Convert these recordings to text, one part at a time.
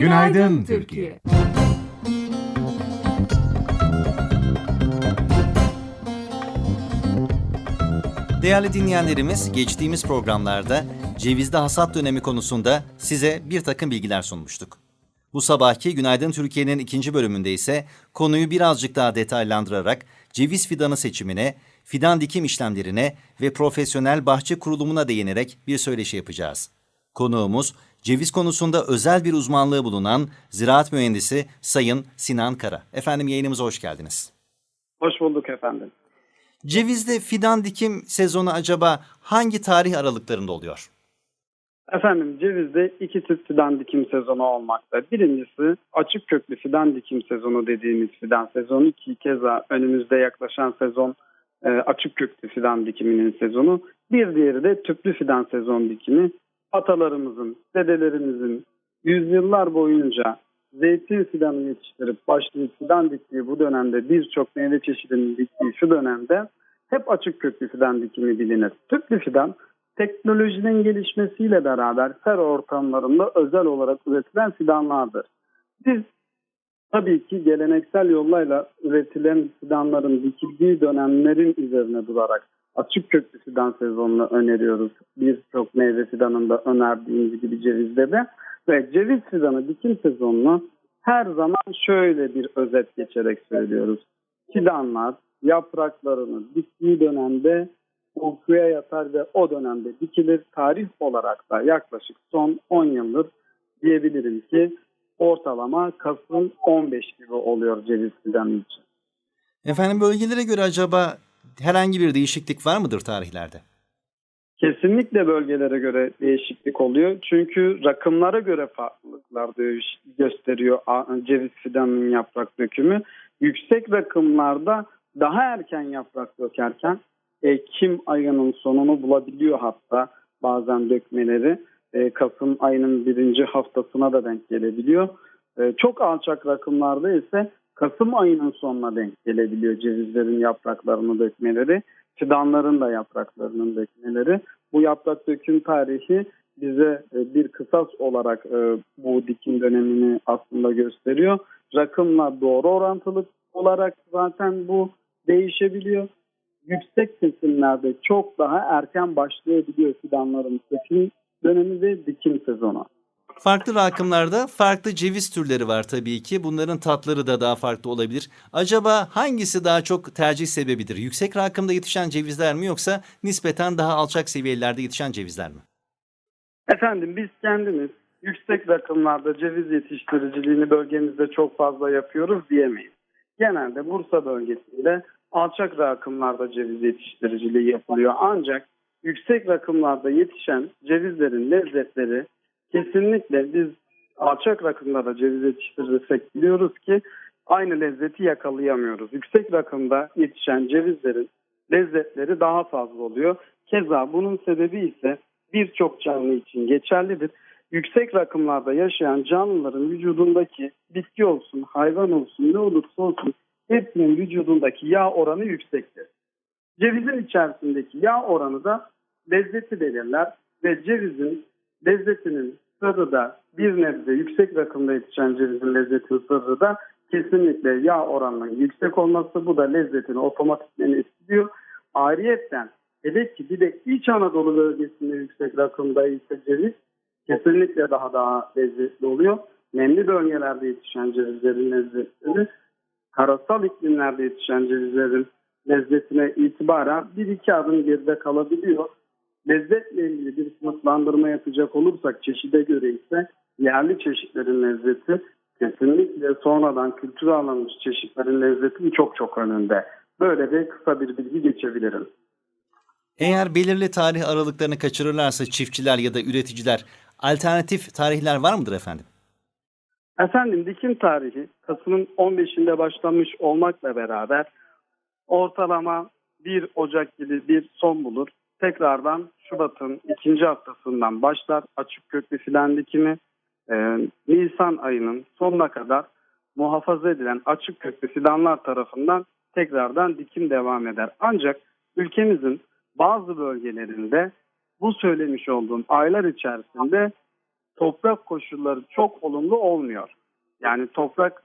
Günaydın Türkiye. Değerli dinleyenlerimiz, geçtiğimiz programlarda cevizde hasat dönemi konusunda size bir takım bilgiler sunmuştuk. Bu sabahki Günaydın Türkiye'nin ikinci bölümünde ise konuyu birazcık daha detaylandırarak ceviz fidanı seçimine, fidan dikim işlemlerine ve profesyonel bahçe kurulumuna değinerek bir söyleşi yapacağız. Konuğumuz, ceviz konusunda özel bir uzmanlığı bulunan ziraat mühendisi Sayın Sinan Kara. Efendim yayınımıza hoş geldiniz. Hoş bulduk efendim. Cevizde fidan dikim sezonu acaba hangi tarih aralıklarında oluyor? Efendim cevizde iki tip fidan dikim sezonu olmakta. Birincisi açık köklü fidan dikim sezonu dediğimiz fidan sezonu ki keza önümüzde yaklaşan sezon e, açık köklü fidan dikiminin sezonu. Bir diğeri de tüplü fidan sezon dikimi. Atalarımızın, dedelerimizin yüzyıllar boyunca zeytin fidanı yetiştirip başlayıp fidan diktiği bu dönemde birçok meyve çeşidinin diktiği şu dönemde hep açık köklü fidan dikimi bilinir. Tüplü fidan teknolojinin gelişmesiyle beraber sera ortamlarında özel olarak üretilen fidanlardır. Biz tabii ki geleneksel yollarla üretilen fidanların dikildiği dönemlerin üzerine durarak açık köklü fidan sezonunu öneriyoruz. Birçok meyve fidanında önerdiğimiz gibi cevizde de. Ve ceviz fidanı dikim sezonunu her zaman şöyle bir özet geçerek söylüyoruz. Fidanlar yapraklarını diktiği dönemde uykuya yatar ve o dönemde dikilir. Tarih olarak da yaklaşık son 10 yıldır diyebilirim ki ortalama Kasım 15 gibi oluyor ceviz fidanı için. Efendim bölgelere göre acaba herhangi bir değişiklik var mıdır tarihlerde? Kesinlikle bölgelere göre değişiklik oluyor. Çünkü rakımlara göre farklılıklar gösteriyor ceviz fidanının yaprak dökümü. Yüksek rakımlarda daha erken yaprak dökerken Ekim ayının sonunu bulabiliyor hatta bazen dökmeleri. E, Kasım ayının birinci haftasına da denk gelebiliyor. E, çok alçak rakımlarda ise Kasım ayının sonuna denk gelebiliyor cevizlerin yapraklarını dökmeleri, fidanların da yapraklarının dökmeleri. Bu yaprak döküm tarihi bize e, bir kısas olarak e, bu dikim dönemini aslında gösteriyor. Rakımla doğru orantılı olarak zaten bu değişebiliyor. Yüksek kesimlerde çok daha erken başlayabiliyor fidanların döküm dönemi ve dikim sezonu. Farklı rakımlarda farklı ceviz türleri var tabii ki. Bunların tatları da daha farklı olabilir. Acaba hangisi daha çok tercih sebebidir? Yüksek rakımda yetişen cevizler mi yoksa nispeten daha alçak seviyelerde yetişen cevizler mi? Efendim biz kendimiz yüksek rakımlarda ceviz yetiştiriciliğini bölgemizde çok fazla yapıyoruz diyemeyiz. Genelde Bursa bölgesinde alçak rakımlarda ceviz yetiştiriciliği yapılıyor. Ancak yüksek rakımlarda yetişen cevizlerin lezzetleri kesinlikle biz alçak rakımlarda ceviz yetiştirirsek biliyoruz ki aynı lezzeti yakalayamıyoruz. Yüksek rakımda yetişen cevizlerin lezzetleri daha fazla oluyor. Keza bunun sebebi ise birçok canlı için geçerlidir. Yüksek rakımlarda yaşayan canlıların vücudundaki bitki olsun, hayvan olsun, ne olursa olsun hepsinin vücudundaki yağ oranı yüksektir. Cevizin içerisindeki yağ oranı da lezzeti belirler ve cevizin lezzetinin sırrı da bir nebze yüksek rakımda yetişen cevizin lezzetinin sırrı da kesinlikle yağ oranının yüksek olması bu da lezzetini otomatikmen etkiliyor. Ayrıyetten hele ki bir de İç Anadolu bölgesinde yüksek rakımda ise ceviz kesinlikle daha daha lezzetli oluyor. Nemli bölgelerde yetişen cevizlerin lezzetleri karasal iklimlerde yetişen cevizlerin lezzetine itibaren bir iki adım geride kalabiliyor. Lezzetle ilgili bir sınıflandırma yapacak olursak çeşide göre ise yerli çeşitlerin lezzeti kesinlikle sonradan kültüre alınmış çeşitlerin lezzeti çok çok önünde. Böyle de kısa bir bilgi geçebilirim. Eğer belirli tarih aralıklarını kaçırırlarsa çiftçiler ya da üreticiler alternatif tarihler var mıdır efendim? Efendim dikim tarihi Kasım'ın 15'inde başlamış olmakla beraber ortalama 1 Ocak gibi bir son bulur. Tekrardan Şubat'ın ikinci haftasından başlar açık köklü filan dikimi. Ee, Nisan ayının sonuna kadar muhafaza edilen açık köklü fidanlar tarafından tekrardan dikim devam eder. Ancak ülkemizin bazı bölgelerinde bu söylemiş olduğum aylar içerisinde toprak koşulları çok olumlu olmuyor. Yani toprak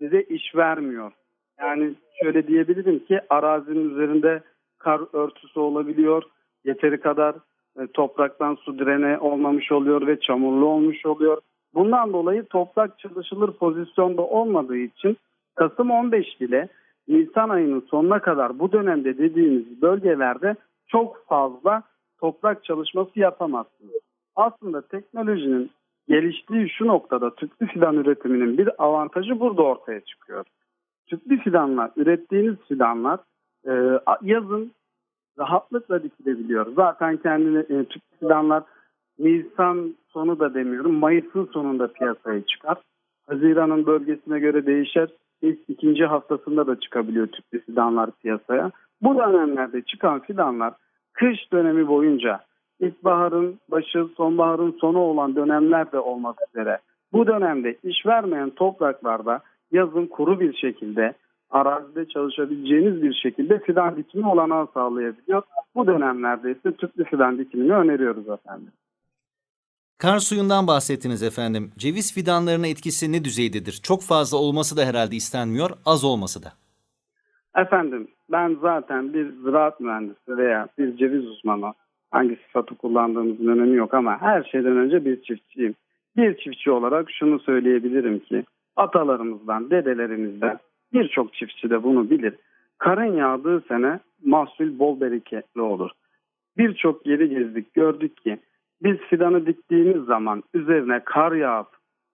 bize iş vermiyor. Yani şöyle diyebilirim ki arazinin üzerinde kar örtüsü olabiliyor. Yeteri kadar e, topraktan su direne olmamış oluyor ve çamurlu olmuş oluyor. Bundan dolayı toprak çalışılır pozisyonda olmadığı için Kasım 15 ile Nisan ayının sonuna kadar bu dönemde dediğimiz bölgelerde çok fazla toprak çalışması yapamazsınız. Aslında teknolojinin geliştiği şu noktada tüplü fidan üretiminin bir avantajı burada ortaya çıkıyor. Tüplü fidanlar, ürettiğiniz fidanlar e, yazın rahatlıkla dikilebiliyor. Zaten kendine e, tüplü fidanlar Nisan sonu da demiyorum, Mayıs'ın sonunda piyasaya çıkar. Haziran'ın bölgesine göre değişer. İlk ikinci haftasında da çıkabiliyor tüplü fidanlar piyasaya. Bu dönemlerde çıkan fidanlar kış dönemi boyunca ilkbaharın başı, sonbaharın sonu olan dönemler de olmak üzere bu dönemde iş vermeyen topraklarda yazın kuru bir şekilde arazide çalışabileceğiniz bir şekilde fidan dikimi olanağı sağlayabiliyor. Bu dönemlerde ise tüplü fidan dikimini öneriyoruz efendim. Kar suyundan bahsettiniz efendim. Ceviz fidanlarına etkisi ne düzeydedir? Çok fazla olması da herhalde istenmiyor, az olması da. Efendim ben zaten bir ziraat mühendisi veya bir ceviz uzmanı hangi sıfatı kullandığımızın önemi yok ama her şeyden önce bir çiftçiyim. Bir çiftçi olarak şunu söyleyebilirim ki atalarımızdan, dedelerimizden birçok çiftçi de bunu bilir. Karın yağdığı sene mahsul bol bereketli olur. Birçok yeri gezdik gördük ki biz fidanı diktiğimiz zaman üzerine kar yağıp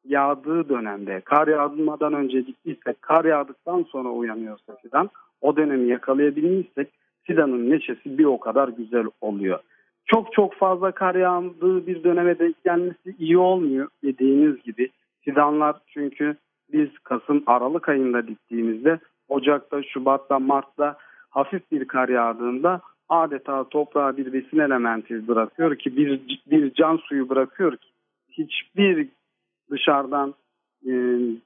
yağdığı dönemde kar yağmadan önce diktiysek kar yağdıktan sonra uyanıyorsa fidan o dönemi yakalayabilmişsek fidanın neşesi bir o kadar güzel oluyor. Çok çok fazla kar yağdığı bir döneme denk gelmesi iyi olmuyor dediğiniz gibi. Fidanlar çünkü biz Kasım Aralık ayında diktiğimizde Ocak'ta, Şubat'ta, Mart'ta hafif bir kar yağdığında adeta toprağa bir besin elementi bırakıyor ki bir, bir can suyu bırakıyor ki hiçbir dışarıdan e,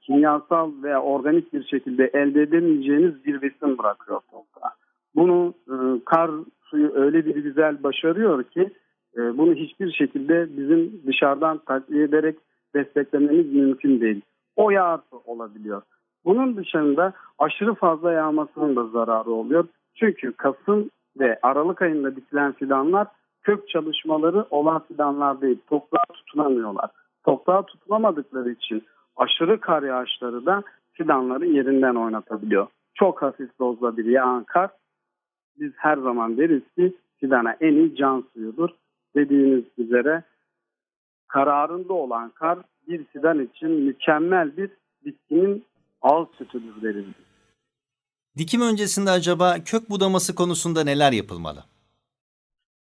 kimyasal veya organik bir şekilde elde edemeyeceğiniz bir besin bırakıyor toprağa. Bunu e, kar suyu öyle bir güzel başarıyor ki e, bunu hiçbir şekilde bizim dışarıdan takviye ederek desteklememiz mümkün değil. O yağısı olabiliyor. Bunun dışında aşırı fazla yağmasının da zararı oluyor. Çünkü Kasım ve Aralık ayında dikilen fidanlar kök çalışmaları olan fidanlar değil. Toprağa tutunamıyorlar. Toprağa tutunamadıkları için aşırı kar yağışları da fidanları yerinden oynatabiliyor. Çok hafif dozda bir yağan kar biz her zaman deriz ki fidana en iyi can suyudur. Dediğiniz üzere kararında olan kar bir fidan için mükemmel bir bitkinin ağız sütüdür deriz. Dikim öncesinde acaba kök budaması konusunda neler yapılmalı?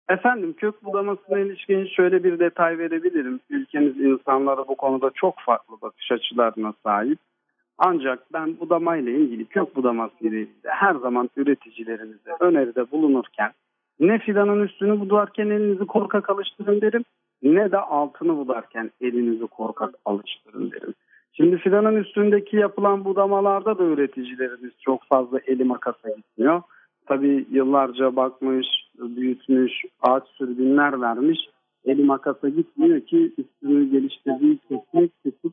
Efendim kök budamasına ilişkin şöyle bir detay verebilirim. Ülkemiz insanları bu konuda çok farklı bakış açılarına sahip. Ancak ben budama ile ilgili kök budaması ile ilgili her zaman üreticilerimize öneride bulunurken ne fidanın üstünü budarken elinizi korkak alıştırın derim ne de altını budarken elinizi korkak alıştırın derim. Şimdi fidanın üstündeki yapılan budamalarda da üreticilerimiz çok fazla eli makasa gitmiyor. Tabii yıllarca bakmış, büyütmüş, ağaç sürgünler vermiş. Eli makasa gitmiyor ki üstünü geliştirdiği kesmek, kesip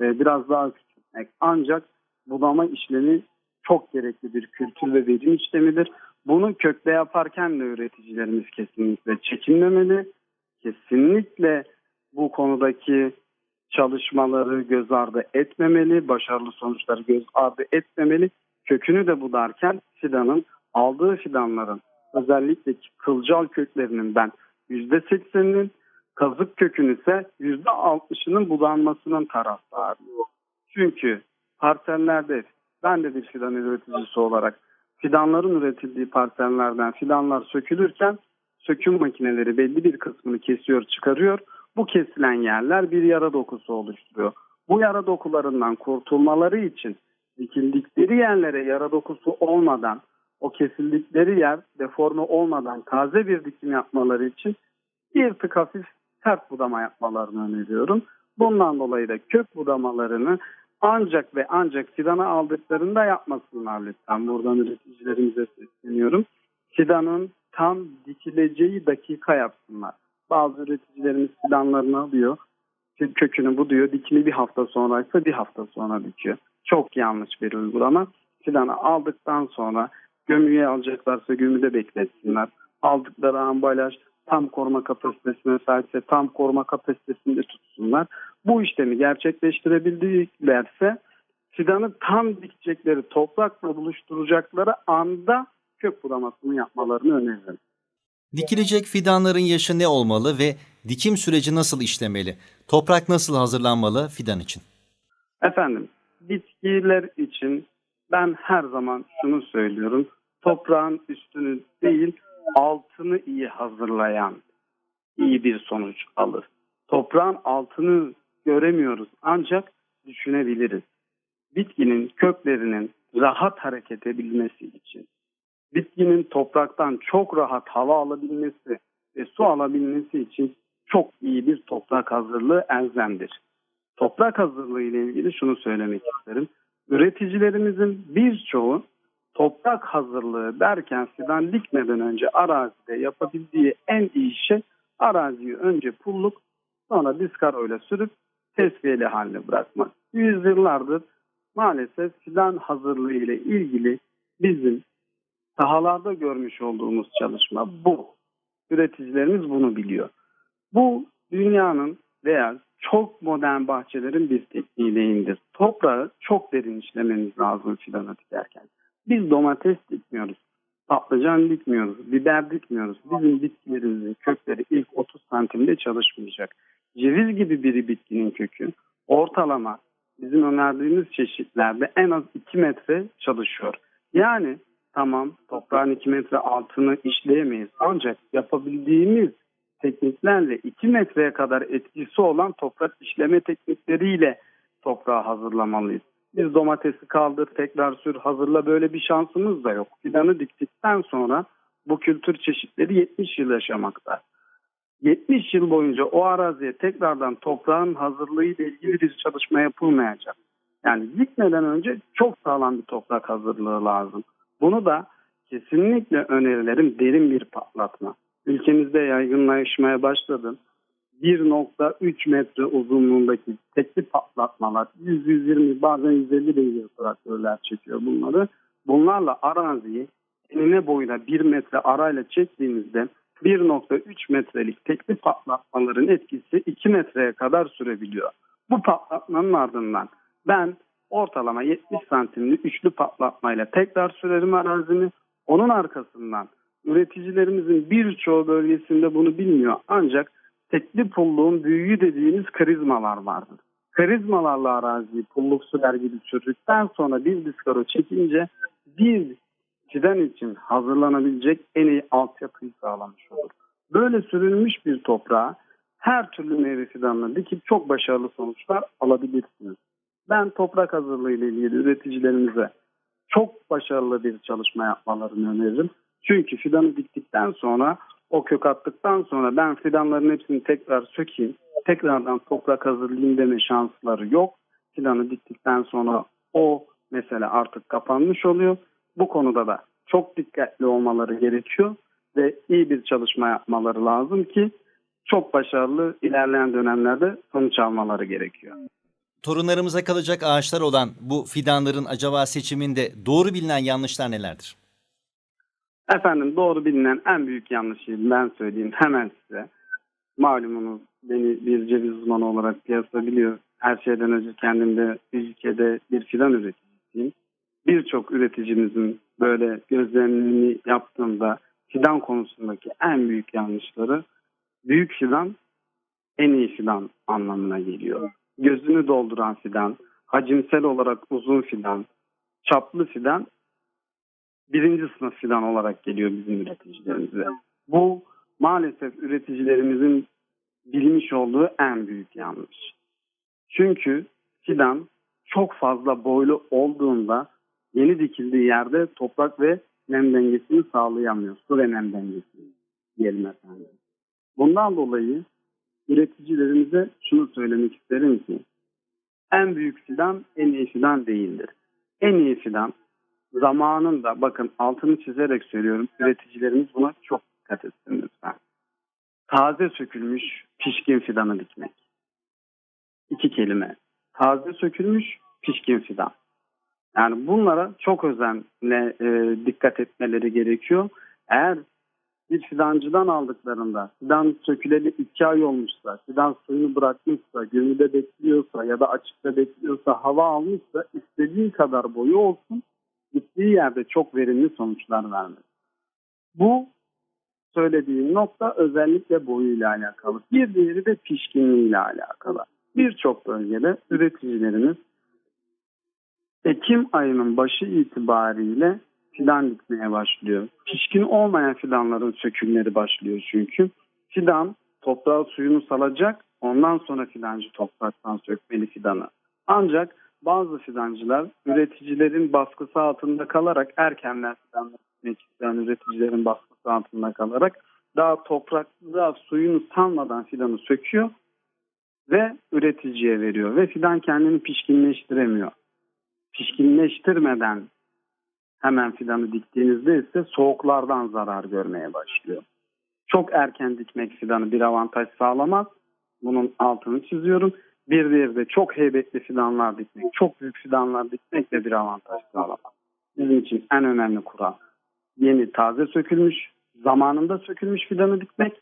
biraz daha küçültmek. Ancak budama işlemi çok gerekli bir kültür ve verim işlemidir. Bunu kökte yaparken de üreticilerimiz kesinlikle çekinmemeli. Kesinlikle bu konudaki çalışmaları göz ardı etmemeli, başarılı sonuçları göz ardı etmemeli. Kökünü de budarken fidanın aldığı fidanların özellikle kılcal köklerinin ben %80'inin kazık kökünün ise %60'ının budanmasının taraftarıyım. Çünkü parsellerde ben de bir fidan üreticisi olarak fidanların üretildiği parsellerden fidanlar sökülürken söküm makineleri belli bir kısmını kesiyor çıkarıyor. Bu kesilen yerler bir yara dokusu oluşturuyor. Bu yara dokularından kurtulmaları için dikildikleri yerlere yara dokusu olmadan o kesildikleri yer deforme olmadan taze bir dikim yapmaları için bir tık hafif sert budama yapmalarını öneriyorum. Bundan dolayı da kök budamalarını ancak ve ancak fidana aldıklarında yapmasınlar lütfen. Buradan üreticilerimize sesleniyorum. Fidanın tam dikileceği dakika yapsınlar. Bazı üreticilerimiz fidanlarını alıyor. kökünü buduyor. Dikimi bir hafta sonraysa bir hafta sonra dikiyor. Çok yanlış bir uygulama. Fidanı aldıktan sonra gömüye alacaklarsa gömüde bekletsinler. Aldıkları ambalaj tam koruma kapasitesine sahipse tam koruma kapasitesinde tutsunlar. Bu işlemi gerçekleştirebildiklerse fidanı tam dikecekleri toprakla buluşturacakları anda kök budamasını yapmalarını öneririm. Dikilecek fidanların yaşı ne olmalı ve dikim süreci nasıl işlemeli? Toprak nasıl hazırlanmalı fidan için? Efendim bitkiler için ben her zaman şunu söylüyorum. Toprağın üstünü değil altını iyi hazırlayan iyi bir sonuç alır. Toprağın altını göremiyoruz ancak düşünebiliriz. Bitkinin köklerinin rahat hareket edebilmesi için, bitkinin topraktan çok rahat hava alabilmesi ve su alabilmesi için çok iyi bir toprak hazırlığı elzemdir. Toprak hazırlığı ile ilgili şunu söylemek isterim. Üreticilerimizin birçoğu toprak hazırlığı derken fidan dikmeden önce arazide yapabildiği en iyi şey araziyi önce pulluk sonra diskaroyla sürüp tesviyeli haline bırakmak. Yüzyıllardır maalesef fidan hazırlığı ile ilgili bizim sahalarda görmüş olduğumuz çalışma bu. Üreticilerimiz bunu biliyor. Bu dünyanın veya çok modern bahçelerin bir tekniği değildir. Toprağı çok derin işlemeniz lazım fidanı dikerken. Biz domates dikmiyoruz, patlıcan dikmiyoruz, biber dikmiyoruz. Bizim bitkilerimizin kökleri ilk 30 santimde çalışmayacak. Ceviz gibi bir bitkinin kökü ortalama bizim önerdiğimiz çeşitlerde en az 2 metre çalışıyor. Yani tamam toprağın 2 metre altını işleyemeyiz ancak yapabildiğimiz tekniklerle 2 metreye kadar etkisi olan toprak işleme teknikleriyle toprağı hazırlamalıyız. Biz domatesi kaldır, tekrar sür, hazırla böyle bir şansımız da yok. Fidanı diktikten sonra bu kültür çeşitleri 70 yıl yaşamakta. 70 yıl boyunca o araziye tekrardan toprağın hazırlığı ile ilgili bir çalışma yapılmayacak. Yani dikmeden önce çok sağlam bir toprak hazırlığı lazım. Bunu da kesinlikle önerilerim derin bir patlatma. Ülkemizde yaygınlaşmaya başladı. 1.3 metre uzunluğundaki tekli patlatmalar 100-120 bazen 150 beygir traktörler çekiyor bunları. Bunlarla araziyi enine boyuna 1 metre arayla çektiğimizde 1.3 metrelik tekli patlatmaların etkisi 2 metreye kadar sürebiliyor. Bu patlatmanın ardından ben ortalama 70 santimli üçlü patlatmayla tekrar sürerim arazimi. Onun arkasından üreticilerimizin birçoğu bölgesinde bunu bilmiyor. Ancak tekli pulluğun büyüğü dediğimiz karizmalar vardır. Karizmalarla araziyi pulluk sürer gibi sürdükten sonra bir diskaro çekince bir fidan için hazırlanabilecek en iyi altyapıyı sağlamış olur. Böyle sürülmüş bir toprağa her türlü meyve fidanını dikip çok başarılı sonuçlar alabilirsiniz. Ben toprak hazırlığı ile ilgili üreticilerimize çok başarılı bir çalışma yapmalarını öneririm. Çünkü fidanı diktikten sonra o kök attıktan sonra ben fidanların hepsini tekrar sökeyim, tekrardan toprak hazırlayayım deme şansları yok. Fidanı diktikten sonra o mesele artık kapanmış oluyor. Bu konuda da çok dikkatli olmaları gerekiyor ve iyi bir çalışma yapmaları lazım ki çok başarılı ilerleyen dönemlerde sonuç almaları gerekiyor. Torunlarımıza kalacak ağaçlar olan bu fidanların acaba seçiminde doğru bilinen yanlışlar nelerdir? Efendim doğru bilinen en büyük yanlışı ben söyleyeyim hemen size. Malumunuz beni bir ceviz uzmanı olarak piyasa biliyor. Her şeyden önce kendimde ülkede bir fidan üreticisiyim. Birçok üreticimizin böyle gözlemini yaptığımda fidan konusundaki en büyük yanlışları büyük fidan en iyi fidan anlamına geliyor. Gözünü dolduran fidan, hacimsel olarak uzun fidan, çaplı fidan birinci sınıf fidan olarak geliyor bizim üreticilerimize. Bu maalesef üreticilerimizin bilmiş olduğu en büyük yanlış. Çünkü fidan çok fazla boylu olduğunda yeni dikildiği yerde toprak ve nem dengesini sağlayamıyor. Su ve nem dengesini diyelim efendim. Bundan dolayı üreticilerimize şunu söylemek isterim ki en büyük fidan en iyi fidan değildir. En iyi fidan zamanında bakın altını çizerek söylüyorum üreticilerimiz buna çok dikkat etsin lütfen. Taze sökülmüş pişkin fidanı dikmek. iki kelime. Taze sökülmüş pişkin fidan. Yani bunlara çok özenle e, dikkat etmeleri gerekiyor. Eğer bir fidancıdan aldıklarında fidan söküleli iki ay olmuşsa, fidan suyunu bırakmışsa, gömüde bekliyorsa ya da açıkta bekliyorsa, hava almışsa istediği kadar boyu olsun gittiği yerde çok verimli sonuçlar vermez. Bu söylediğim nokta özellikle boyuyla alakalı. Bir diğeri de pişkinliğiyle alakalı. Birçok bölgede üreticilerimiz Ekim ayının başı itibariyle fidan dikmeye başlıyor. Pişkin olmayan fidanların sökümleri başlıyor çünkü. Fidan toprağa suyunu salacak ondan sonra fidancı topraktan sökmeli fidanı. Ancak bazı fidancılar üreticilerin baskısı altında kalarak erkenden fidan dikmek isteyen üreticilerin baskısı altında kalarak daha toprakta suyunu salmadan fidanı söküyor ve üreticiye veriyor ve fidan kendini pişkinleştiremiyor. Pişkinleştirmeden hemen fidanı diktiğinizde ise soğuklardan zarar görmeye başlıyor. Çok erken dikmek fidanı bir avantaj sağlamaz. Bunun altını çiziyorum. Bir diğeri de çok heybetli fidanlar dikmek, çok büyük fidanlar dikmek de bir avantaj sağlamaz. Bizim için en önemli kural yeni taze sökülmüş, zamanında sökülmüş fidanı dikmek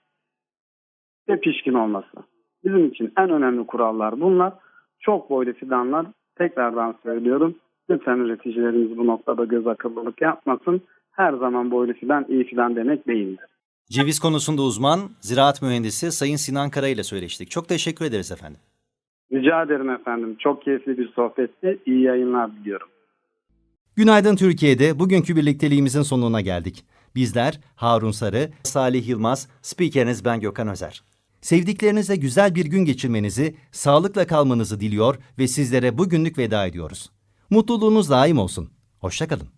ve pişkin olması. Bizim için en önemli kurallar bunlar. Çok boylu fidanlar tekrardan söylüyorum. Lütfen üreticilerimiz bu noktada göz akıllılık yapmasın. Her zaman boylu fidan iyi fidan demek değildir. Ceviz konusunda uzman, ziraat mühendisi Sayın Sinan Kara ile söyleştik. Çok teşekkür ederiz efendim. Rica ederim efendim. Çok keyifli bir sohbetti. İyi yayınlar diliyorum. Günaydın Türkiye'de bugünkü birlikteliğimizin sonuna geldik. Bizler Harun Sarı, Salih Yılmaz, spikeriniz ben Gökhan Özer. Sevdiklerinizle güzel bir gün geçirmenizi, sağlıkla kalmanızı diliyor ve sizlere bugünlük veda ediyoruz. Mutluluğunuz daim olsun. Hoşçakalın.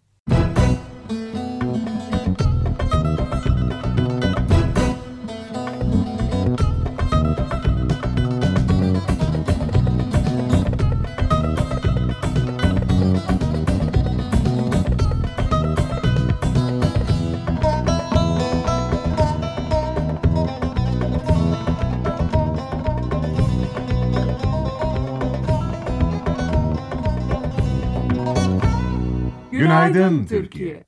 Günaydın Türkiye.